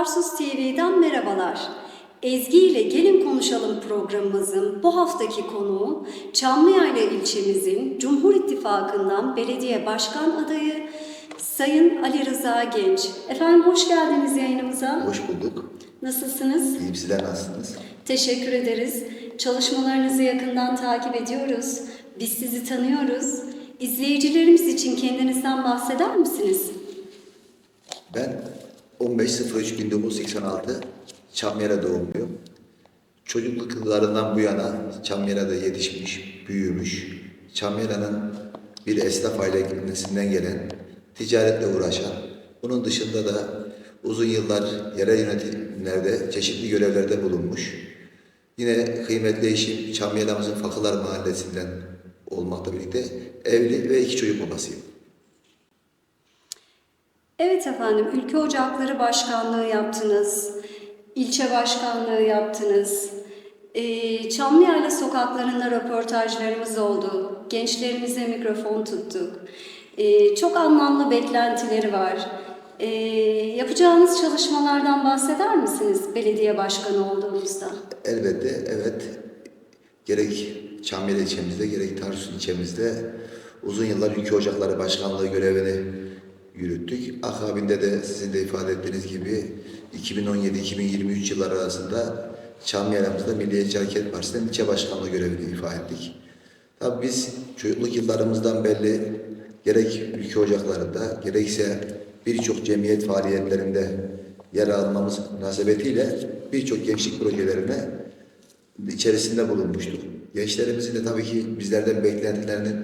Tarsus TV'den merhabalar. Ezgi ile Gelin Konuşalım programımızın bu haftaki konuğu Çamlıyayla ilçemizin Cumhur İttifakı'ndan belediye başkan adayı Sayın Ali Rıza Genç. Efendim hoş geldiniz yayınımıza. Hoş bulduk. Nasılsınız? İyiyim sizler nasılsınız? Teşekkür ederiz. Çalışmalarınızı yakından takip ediyoruz. Biz sizi tanıyoruz. İzleyicilerimiz için kendinizden bahseder misiniz? Ben 15.03.1986 Çamyera doğumluyum. Çocukluk yıllarından bu yana Çamyera'da yetişmiş, büyümüş, Çamyera'nın bir esnaf ailesinden gelen, ticaretle uğraşan, bunun dışında da uzun yıllar yerel yönetimlerde çeşitli görevlerde bulunmuş. Yine kıymetli eşim Çamyera'mızın Fakılar Mahallesi'nden olmakla birlikte evli ve iki çocuk babasıyım. Evet efendim, Ülke Ocakları Başkanlığı yaptınız, ilçe başkanlığı yaptınız. Ee, Çamlıyayla sokaklarında röportajlarımız oldu. Gençlerimize mikrofon tuttuk. Ee, çok anlamlı beklentileri var. Ee, yapacağınız çalışmalardan bahseder misiniz belediye başkanı olduğunuzda? Elbette evet. Gerek Çamyel ilçemizde gerek Tarsus ilçemizde uzun yıllar Ülke Ocakları Başkanlığı görevini yürüttük. Akabinde de sizin de ifade ettiğiniz gibi 2017-2023 yılları arasında Çamyel'imizde Milliyetçi Hareket Partisi'nin ilçe başkanlığı görevini ifa ettik. Tabii biz çocukluk yıllarımızdan belli gerek ülke ocaklarında gerekse birçok cemiyet faaliyetlerinde yer almamız münasebetiyle birçok gençlik projelerine içerisinde bulunmuştuk. Gençlerimizin de tabii ki bizlerden beklentilerinin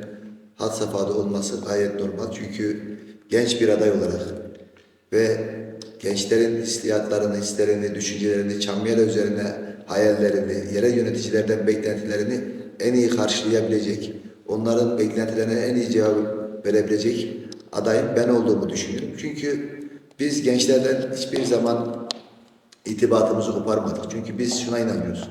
had safhada olması gayet normal. Çünkü genç bir aday olarak ve gençlerin istiyatlarını, hislerini, düşüncelerini, Çamyela üzerine hayallerini, yerel yöneticilerden beklentilerini en iyi karşılayabilecek, onların beklentilerine en iyi cevap verebilecek adayın ben olduğumu düşünüyorum. Çünkü biz gençlerden hiçbir zaman itibatımızı koparmadık. Çünkü biz şuna inanıyoruz.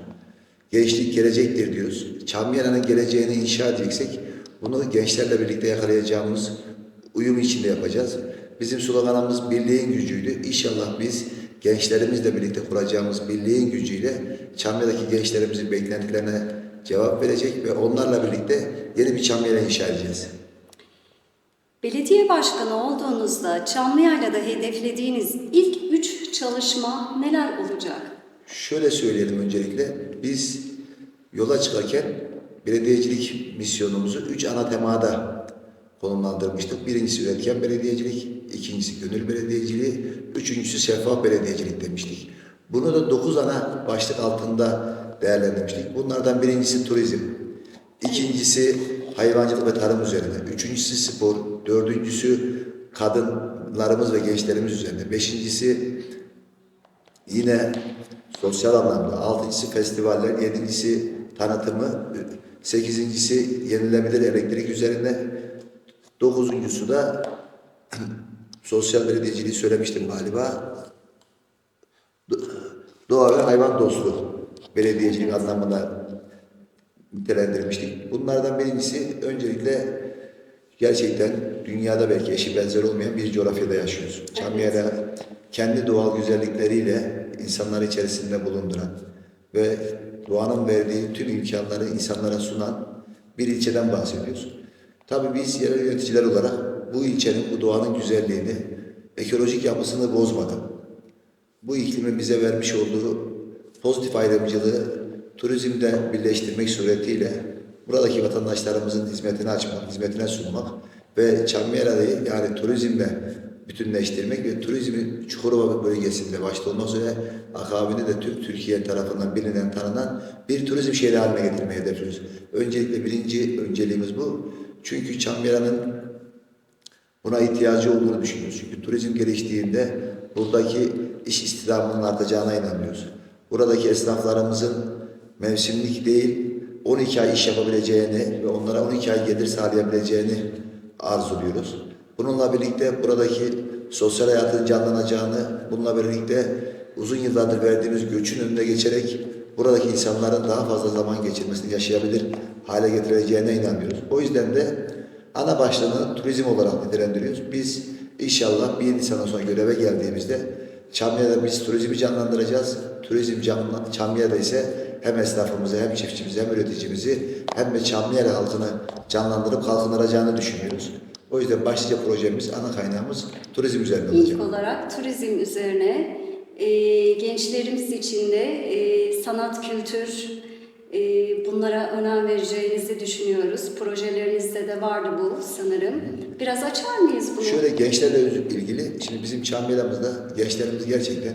Gençlik gelecektir diyoruz. Çamyera'nın geleceğini inşa edeceksek bunu gençlerle birlikte yakalayacağımız uyum içinde yapacağız. Bizim sloganımız birliğin gücüydü. İnşallah biz gençlerimizle birlikte kuracağımız birliğin gücüyle Çamyera'daki gençlerimizin beklentilerine cevap verecek ve onlarla birlikte yeni bir Çamyera inşa edeceğiz. Belediye başkanı olduğunuzda Çamlıyayla'da hedeflediğiniz ilk üç çalışma neler olacak? Şöyle söyleyelim öncelikle. Biz yola çıkarken belediyecilik misyonumuzu üç ana temada konumlandırmıştık. Birincisi üretken belediyecilik, ikincisi gönül belediyeciliği, üçüncüsü şeffaf belediyecilik demiştik. Bunu da dokuz ana başlık altında değerlendirmiştik. Bunlardan birincisi turizm, ikincisi hayvancılık ve tarım üzerine, üçüncüsü spor, dördüncüsü kadınlarımız ve gençlerimiz üzerine, beşincisi yine sosyal anlamda, altıncısı festivaller, yedincisi tanıtımı, sekizincisi yenilebilir elektrik üzerine, dokuzuncusu da sosyal belediyeciliği söylemiştim galiba. Do- Doğa ve hayvan dostu belediyecilik anlamında nitelendirmiştik. Bunlardan birincisi öncelikle gerçekten dünyada belki eşi benzer olmayan bir coğrafyada yaşıyoruz. Çamyera kendi doğal güzellikleriyle insanları içerisinde bulunduran ve doğanın verdiği tüm imkanları insanlara sunan bir ilçeden bahsediyoruz. Tabii biz yerel yöneticiler olarak bu ilçenin, bu doğanın güzelliğini, ekolojik yapısını bozmadan, bu iklimin bize vermiş olduğu pozitif ayrımcılığı turizmde birleştirmek suretiyle buradaki vatandaşlarımızın hizmetine açmak, hizmetine sunmak ve Çamyera'yı yani turizmle bütünleştirmek ve turizmin Çukurova bölgesinde başta olmak üzere akabinde de tüm Türkiye tarafından bilinen, tanınan bir turizm şehri haline getirmeyi hedefliyoruz. Öncelikle birinci önceliğimiz bu. Çünkü Çamyera'nın Buna ihtiyacı olduğunu düşünüyoruz. Çünkü turizm geliştiğinde buradaki iş istihdamının artacağına inanıyoruz. Buradaki esnaflarımızın mevsimlik değil 12 ay iş yapabileceğini ve onlara 12 ay gelir sağlayabileceğini arzuluyoruz. Bununla birlikte buradaki sosyal hayatın canlanacağını, bununla birlikte uzun yıllardır verdiğimiz göçün önüne geçerek buradaki insanların daha fazla zaman geçirmesini yaşayabilir hale getireceğine inanıyoruz. O yüzden de ana başlığını turizm olarak nitelendiriyoruz. Biz inşallah bir Nisan'dan sonra göreve geldiğimizde Çamlıha'da biz turizmi canlandıracağız. Turizm canlı, Çamlıha'da ise hem esnafımızı hem çiftçimizi hem üreticimizi hem de Çamlıha'da halkını canlandırıp kalkındıracağını düşünüyoruz. O yüzden başlıca projemiz, ana kaynağımız turizm üzerine olacak. İlk olarak turizm üzerine e, gençlerimiz için de e, sanat, kültür e, bunlara önem vereceğinizi düşünüyoruz. Projelerinizde de vardı bu sanırım. Biraz açar mıyız bunu? Şöyle gençlerle ilgili, şimdi bizim Çamlıha'mızda gençlerimiz gerçekten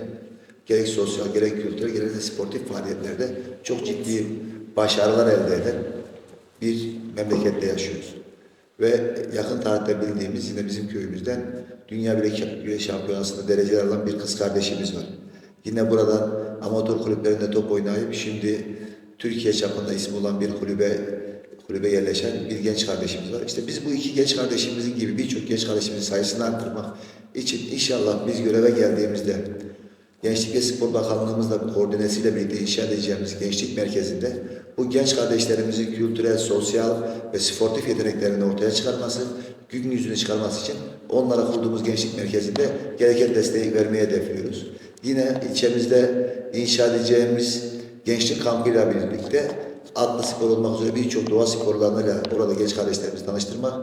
gerek sosyal, gerek kültürel, gerek de sportif faaliyetlerde çok ciddi başarılar elde eden bir memlekette yaşıyoruz. Ve yakın tarihte bildiğimiz yine bizim köyümüzden Dünya Bilek Şampiyonası'nda dereceler alan bir kız kardeşimiz var. Yine buradan amatör kulüplerinde top oynayıp şimdi Türkiye çapında ismi olan bir kulübe kulübe yerleşen bir genç kardeşimiz var. İşte biz bu iki genç kardeşimizin gibi birçok genç kardeşimizin sayısını arttırmak için inşallah biz göreve geldiğimizde Gençlik ve Spor Bakanlığımızla koordinesiyle birlikte inşa edeceğimiz gençlik merkezinde bu genç kardeşlerimizin kültürel, sosyal ve sportif yeteneklerini ortaya çıkarması, gün yüzüne çıkarması için onlara kurduğumuz gençlik merkezinde gereken desteği vermeye hedefliyoruz. Yine ilçemizde inşa edeceğimiz gençlik kampıyla birlikte atlı spor olmak üzere birçok doğa sporlarıyla orada genç kardeşlerimizi tanıştırmak,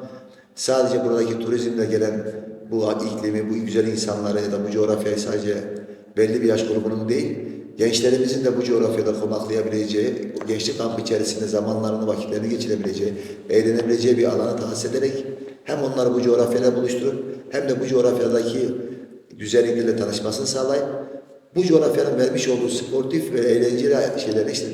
sadece buradaki turizmle gelen bu iklimi, bu güzel insanları ya da bu coğrafyayı sadece belli bir yaş grubunun değil, gençlerimizin de bu coğrafyada konaklayabileceği, gençlik kampı içerisinde zamanlarını, vakitlerini geçirebileceği, eğlenebileceği bir alanı tahsis ederek hem onları bu coğrafyayla buluşturup hem de bu coğrafyadaki güzelliklerle tanışmasını sağlayıp bu coğrafyanın vermiş olduğu sportif ve eğlenceli şeyleri işte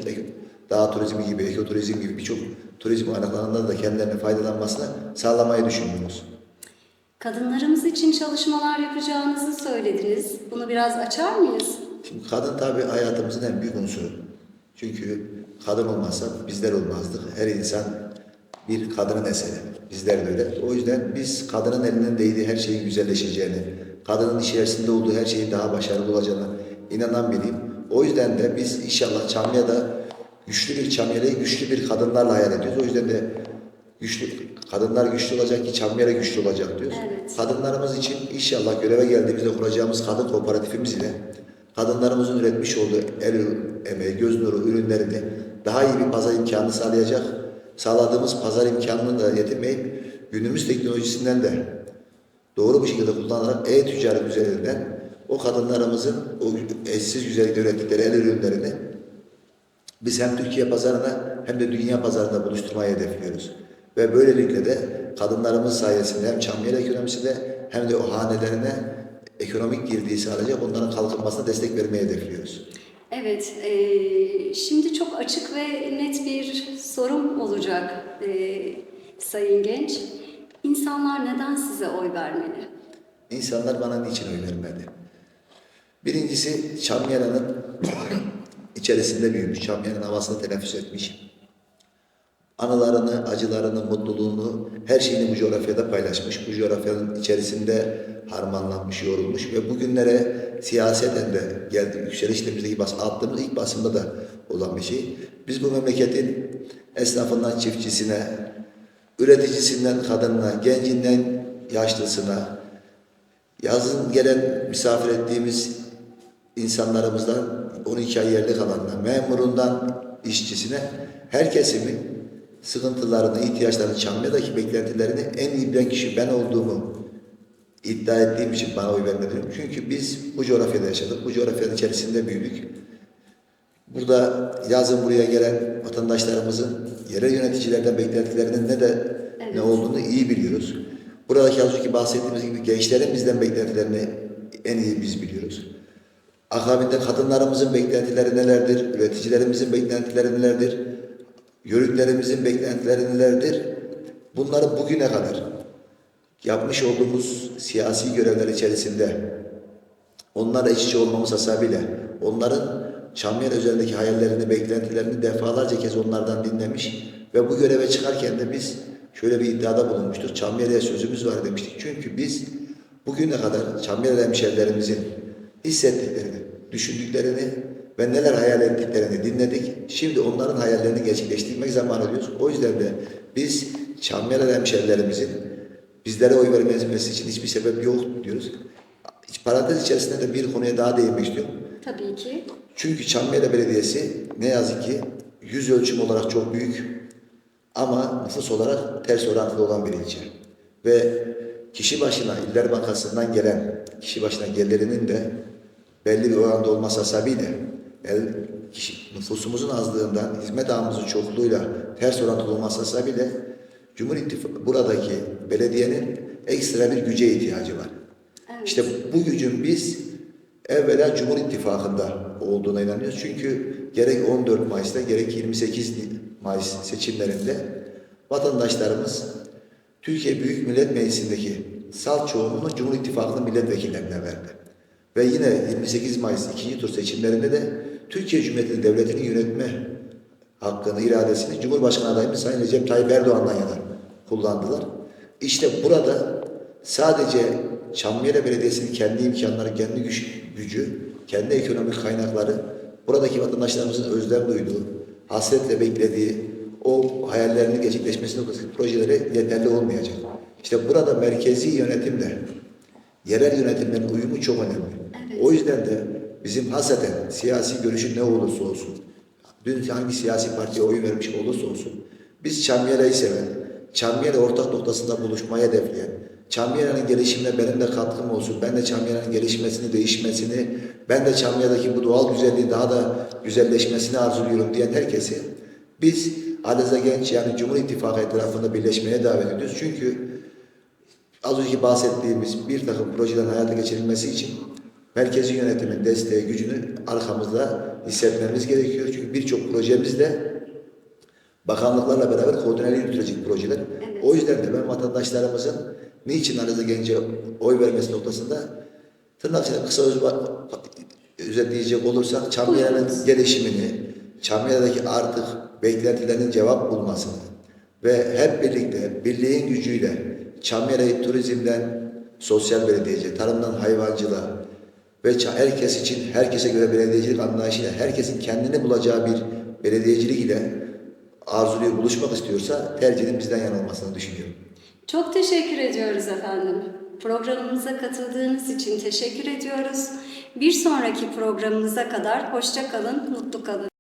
dağ turizmi gibi, ekoturizm gibi birçok turizm alanlarından da kendilerine faydalanmasını sağlamayı düşünüyoruz. Kadınlarımız için çalışmalar yapacağınızı söylediniz. Bunu biraz açar mıyız? Şimdi kadın tabii hayatımızın en büyük unsuru. Çünkü kadın olmazsa bizler olmazdık. Her insan bir kadının eseri. Bizler de öyle. O yüzden biz kadının elinden değdiği her şeyin güzelleşeceğini, kadının içerisinde olduğu her şeyin daha başarılı olacağını inanan biriyim. O yüzden de biz inşallah Çamlıha'da güçlü bir Çamlıha'yı güçlü bir kadınlarla hayal ediyoruz. O yüzden de güçlü kadınlar güçlü olacak ki Çamlıha'da güçlü olacak diyoruz. Evet. Kadınlarımız için inşallah göreve geldiğimizde kuracağımız kadın kooperatifimiz ile kadınlarımızın üretmiş olduğu el emeği, göz nuru ürünlerini daha iyi bir pazar imkanı sağlayacak. Sağladığımız pazar imkanını da yetinmeyip günümüz teknolojisinden de doğru bir şekilde kullanarak e-ticaret üzerinden o kadınlarımızın o eşsiz güzellikle ürettikleri el ürünlerini biz hem Türkiye pazarına hem de dünya pazarında buluşturmayı hedefliyoruz. Ve böylelikle de kadınlarımız sayesinde hem Çamlıhela ekonomisinde hem de o hanelerine ekonomik girdiği sağlayacak onların kalkınmasına destek vermeyi hedefliyoruz. Evet, e, şimdi çok açık ve net bir sorum olacak e, Sayın Genç. İnsanlar neden size oy vermeli? İnsanlar bana niçin oy vermedi? Birincisi Çamlıhela'nın içerisinde büyümüş, Çamlıhela'nın havasını teneffüs etmiş. Anılarını, acılarını, mutluluğunu, her şeyini bu coğrafyada paylaşmış. Bu coğrafyanın içerisinde harmanlanmış, yorulmuş ve bugünlere siyaseten de geldi. Yükselişlerimizdeki bas, attığımız ilk basımda da olan bir şey. Biz bu memleketin esnafından çiftçisine, üreticisinden kadınına, gencinden yaşlısına, yazın gelen misafir ettiğimiz insanlarımızdan 12 ay yerde kalanına, memurundan işçisine her kesimin sıkıntılarını, ihtiyaçlarını, Çamlıha'daki beklentilerini en iyi bilen kişi ben olduğumu iddia ettiğim için bana oy vermediler. Çünkü biz bu coğrafyada yaşadık, bu coğrafyanın içerisinde büyüdük. Burada yazın buraya gelen vatandaşlarımızın yerel yöneticilerden beklentilerinin ne de Evet. ne olduğunu iyi biliyoruz. Buradaki az önceki bahsettiğimiz gibi gençlerin bizden beklentilerini en iyi biz biliyoruz. Akabinde kadınlarımızın beklentileri nelerdir? Üreticilerimizin beklentileri nelerdir? Yörüklerimizin beklentileri nelerdir? Bunları bugüne kadar yapmış olduğumuz siyasi görevler içerisinde onlarla iç içe olmamız hasabıyla onların Çamlıhela üzerindeki hayallerini, beklentilerini defalarca kez onlardan dinlemiş ve bu göreve çıkarken de biz şöyle bir iddiada bulunmuştuk. Çamlıhela'ya sözümüz var demiştik. Çünkü biz bugüne kadar Çamlıhela hemşerilerimizin hissettiklerini, düşündüklerini ve neler hayal ettiklerini dinledik. Şimdi onların hayallerini gerçekleştirmek zamanı diyoruz. O yüzden de biz Çamlıhela hemşerilerimizin bizlere oy vermesi için hiçbir sebep yok diyoruz. Hiç parantez içerisinde de bir konuya daha değinmek istiyorum. Tabii ki. Çünkü Çamlıhela Belediyesi ne yazık ki yüz ölçüm olarak çok büyük ama nüfus olarak ters orantılı olan bir ilçe. Ve kişi başına İller Bankası'ndan gelen kişi başına gelirinin de belli bir oranda olması hasebiyle el, kişi, nüfusumuzun azlığından hizmet ağımızın çokluğuyla ters orantılı olması hasebiyle Cumhur İttifakı buradaki belediyenin ekstra bir güce ihtiyacı var. Evet. İşte bu gücün biz evvela Cumhur İttifakı'nda olduğuna inanıyoruz. Çünkü gerek 14 Mayıs'ta gerek 28 Mayıs seçimlerinde vatandaşlarımız Türkiye Büyük Millet Meclisi'ndeki salt çoğunluğunu Cumhur İttifakı'nın milletvekillerine verdi. Ve yine 28 Mayıs ikinci tur seçimlerinde de Türkiye Cumhuriyeti Devleti'nin yönetme hakkını, iradesini Cumhurbaşkanı adayımız Sayın Recep Tayyip Erdoğan'dan yana kullandılar. İşte burada sadece Çamlıhela Belediyesi'nin kendi imkanları, kendi güç, gücü, kendi ekonomik kaynakları, buradaki vatandaşlarımızın özlem duyduğu, hasretle beklediği o hayallerinin gerçekleşmesi noktasındaki projeleri yeterli olmayacak. İşte burada merkezi yönetimle yerel yönetimlerin uyumu çok önemli. O yüzden de bizim hasreten siyasi görüşü ne olursa olsun, dün hangi siyasi partiye oy vermiş olursa olsun, biz Çamyela'yı seven, Çamyela ortak noktasında buluşmayı hedefleyen, Çamyela'nın gelişimine benim de katkım olsun, ben de Çamyela'nın gelişmesini, değişmesini, ben de Çamyela'daki bu doğal güzelliğin daha da güzelleşmesini arzuluyorum diyen herkesi biz Alize Genç yani Cumhur İttifakı etrafında birleşmeye davet ediyoruz. Çünkü az önce bahsettiğimiz bir takım projelerin hayata geçirilmesi için merkezi yönetimin desteği, gücünü arkamızda hissetmemiz gerekiyor. Çünkü birçok projemiz de bakanlıklarla beraber koordineli yürütülecek projeler. Evet. O yüzden de ben vatandaşlarımızın niçin Alize Genç'e oy vermesi noktasında tırnak içinde kısa öz özetleyecek olursak Buyurunuz. gelişimini, Çamlıhela'daki artık beklentilerinin cevap bulmasını ve hep birlikte birliğin gücüyle Çamlıhela'yı turizmden sosyal belediyeci, tarımdan hayvancılığa ve herkes için, herkese göre belediyecilik anlayışıyla, herkesin kendini bulacağı bir belediyecilik ile arzuluyor, buluşmak istiyorsa tercihinin bizden olmasını düşünüyorum. Çok teşekkür ediyoruz efendim. Programımıza katıldığınız için teşekkür ediyoruz. Bir sonraki programımıza kadar hoşça kalın, mutlu kalın.